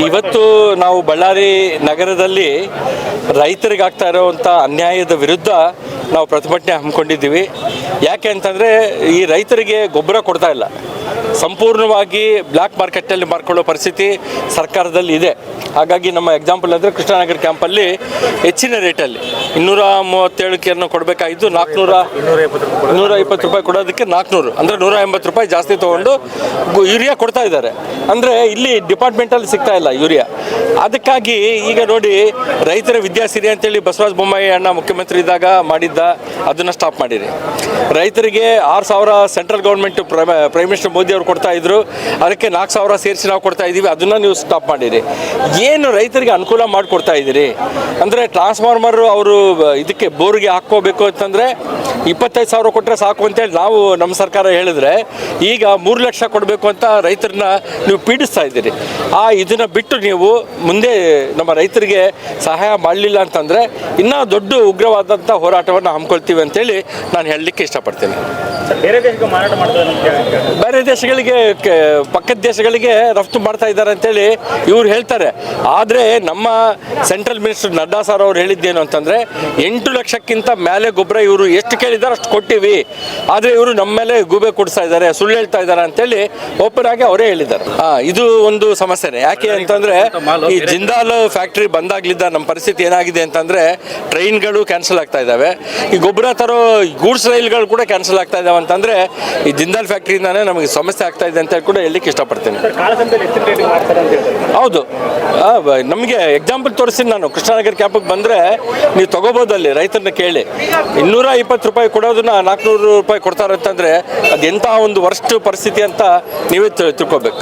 ಇವತ್ತು ನಾವು ಬಳ್ಳಾರಿ ನಗರದಲ್ಲಿ ರೈತರಿಗಾಗ್ತಾ ಇರುವಂಥ ಅನ್ಯಾಯದ ವಿರುದ್ಧ ನಾವು ಪ್ರತಿಭಟನೆ ಹಮ್ಮಿಕೊಂಡಿದ್ದೀವಿ. ಯಾಕೆ ಅಂತಂದರೆ ಈ ರೈತರಿಗೆ ಗೊಬ್ಬರ ಕೊಡ್ತಾ ಇಲ್ಲ. ಸಂಪೂರ್ಣವಾಗಿ ಬ್ಲ್ಯಾಕ್ ಮಾರ್ಕೆಟಲ್ಲಿ ಮಾರ್ಕೊಳ್ಳೋ ಪರಿಸ್ಥಿತಿ ಸರ್ಕಾರದಲ್ಲಿ ಇದೆ. ಹಾಗಾಗಿ ನಮ್ಮ ಎಕ್ಸಾಂಪಲ್ ಅಂದರೆ ಕೃಷ್ಣನಗರ ಕ್ಯಾಂಪಲ್ಲಿ ಹೆಚ್ಚಿನ ರೇಟಲ್ಲಿ ಇನ್ನೂರ ಮೂವತ್ತೇಳಕ್ಕೆ ಕೊಡಬೇಕಾಗಿದ್ದು ನಾಲ್ಕುನೂರ ನೂರ ಇಪ್ಪತ್ತು ರೂಪಾಯಿ ಕೊಡೋದಕ್ಕೆ ನಾಲ್ಕುನೂರು ಅಂದರೆ ನೂರ ಎಂಬತ್ತು ರೂಪಾಯಿ ಜಾಸ್ತಿ ತೊಗೊಂಡು ಯೂರಿಯಾ ಕೊಡ್ತಾ ಇದ್ದಾರೆ. ಅಂದರೆ ಇಲ್ಲಿ ಡಿಪಾರ್ಟ್ಮೆಂಟಲ್ಲಿ ಸಿಗ್ತಾ ಇಲ್ಲ ಯೂರಿಯಾ. ಅದಕ್ಕಾಗಿ ಈಗ ನೋಡಿ ರೈತರ ವಿದ್ಯಾಸಿರಿ ಅಂತೇಳಿ ಬಸವರಾಜ ಬೊಮ್ಮಾಯಿ ಅಣ್ಣ ಮುಖ್ಯಮಂತ್ರಿ ಇದ್ದಾಗ ಮಾಡಿದ್ದ ಅದನ್ನು ಸ್ಟಾಪ್ ಮಾಡಿರಿ. ರೈತರಿಗೆ ಆರು ಸಾವಿರ central government prime minister Modi ಅವರು ಕೊಡ್ತಾ ಇದ್ರು, ಅದಕ್ಕೆ ನಾಲ್ಕು ಸಾವಿರ ಸೇರಿಸಿ ನಾವು ಕೊಡ್ತಾ ಇದ್ದೀವಿ ಅದನ್ನು ನೀವು ಸ್ಟಾಪ್ ಮಾಡಿರಿ. ಏನು ರೈತರಿಗೆ ಅನುಕೂಲ ಮಾಡಿಕೊಡ್ತಾ ಇದ್ದೀರಿ? ಅಂದರೆ ಟ್ರಾನ್ಸ್ಫಾರ್ಮರ್ ಅವರು ಇದಕ್ಕೆ ಬೋರ್ಗೆ ಹಾಕ್ಕೋಬೇಕು ಅಂತಂದರೆ ಇಪ್ಪತ್ತೈದು ಸಾವಿರ ಕೊಟ್ಟರೆ ಸಾಕು ಅಂತೇಳಿ ನಾವು ನಮ್ಮ ಸರ್ಕಾರ ಹೇಳಿದ್ರೆ, ಈಗ ಮೂರು ಲಕ್ಷ ಕೊಡಬೇಕು ಅಂತ ರೈತರನ್ನ ನೀವು ಪೀಡಿಸ್ತಾ ಇದ್ದೀರಿ. ಆ ಇದನ್ನು ಬಿಟ್ಟು ನೀವು ಮುಂದೆ ನಮ್ಮ ರೈತರಿಗೆ ಸಹಾಯ ಮಾಡಲಿಲ್ಲ ಅಂತಂದರೆ ಇನ್ನೂ ದೊಡ್ಡ ಉಗ್ರವಾದಂಥ ಹೋರಾಟವನ್ನು ಹಮ್ಮಿಕೊಳ್ತೀವಿ ಅಂತೇಳಿ ನಾನು ಹೇಳಲಿಕ್ಕೆ ಇಷ್ಟಪಡ್ತೀನಿ. ಬೇರೆ ದೇಶಕ್ಕೆ ಮಾರಾಟ ಮಾಡ್ತಾರೆ ಬೇರೆ ದೇಶಗಳಿಗೆ ಪಕ್ಕದ ದೇಶಗಳಿಗೆ ರಫ್ತು ಮಾಡ್ತಾ ಇದ್ದಾರೆ ಅಂತೇಳಿ ಇವ್ರು ಹೇಳ್ತಾರೆ. ಆದರೆ ನಮ್ಮ ಸೆಂಟ್ರಲ್ ಮಿನಿಸ್ಟರ್ ನಡ್ಡಾ ಸರ್ ಅವ್ರು ಹೇಳಿದ್ದೇನು ಅಂತಂದರೆ ಎಂಟು ಲಕ್ಷಕ್ಕಿಂತ ಮೇಲೆ ಗೊಬ್ಬರ ಇವರು ಎಷ್ಟು ಕೇಳಿದ್ದಾರೆ ಅಷ್ಟು ಕೊಟ್ಟಿವಿ. ಆದರೆ ಇವರು ನಮ್ಮ ಮೇಲೆ ಗೂಬೆ ಕೊಡಿಸ್ತಾ ಇದ್ದಾರೆ ಸುಳ್ಳು ಹೇಳ್ತಾ ಇದ್ದಾರೆ ಅಂತೇಳಿ ಓಪನ್ ಆಗಿ ಅವರೇ ಹೇಳಿದ್ದಾರೆ. ಇದು ಒಂದು ಸಮಸ್ಯೆನೇ. ಯಾಕೆ ಅಂತಂದರೆ ಈ ಜಿಂದಾಲ್ ಫ್ಯಾಕ್ಟ್ರಿ ಬಂದಾಗ್ಲಿದ್ದ ನಮ್ಮ ಪರಿಸ್ಥಿತಿ ಏನಾಗಿದೆ ಅಂತಂದರೆ ಟ್ರೈನ್ಗಳು ಕ್ಯಾನ್ಸಲ್ ಆಗ್ತಾ ಇದ್ದಾವೆ. ಈ ಗೊಬ್ಬರ ತರೋ ಗೂಡ್ಸ್ ರೈಲ್ಗಳು ಕೂಡ ಕ್ಯಾನ್ಸಲ್ ಆಗ್ತಾ ಇದಾವೆ ಅಂತಂದ್ರೆ ಈ ಜಿಂದಾಲ್ ಫ್ಯಾಕ್ಟ್ರಿಯಿಂದಾನೇ ನಮಗೆ ಸಮಸ್ಯೆ ಆಗ್ತಾ ಇದೆ ಅಂತ ಹೇಳಿ ಕೂಡ ಹೇಳಲಿಕ್ಕೆ ಇಷ್ಟಪಡ್ತೀನಿ. ಹೌದು. ನಮಗೆ ಎಕ್ಸಾಂಪಲ್ ತೋರಿಸ್ತೀನಿ ನಾನು. ಕೃಷ್ಣನಗರ ಕ್ಯಾಂಪಿಗೆ ಬಂದರೆ ನೀವು ತಗೋಬೋದಲ್ಲಿ ರೈತರನ್ನ ಕೇಳಿ. ಇನ್ನೂರ ಇಪ್ಪತ್ತು ರೂಪಾಯಿ ಕೊಡೋದನ್ನ ನಾಲ್ಕುನೂರು ರೂಪಾಯಿ ಕೊಡ್ತಾರೆ ಅಂತಂದರೆ ಅದೆಂಥ ಒಂದು ವರ್ಷ ಪರಿಸ್ಥಿತಿ ಅಂತ ನೀವೇ ತಿಳ್- ತಿಳ್ಕೊಬೇಕು.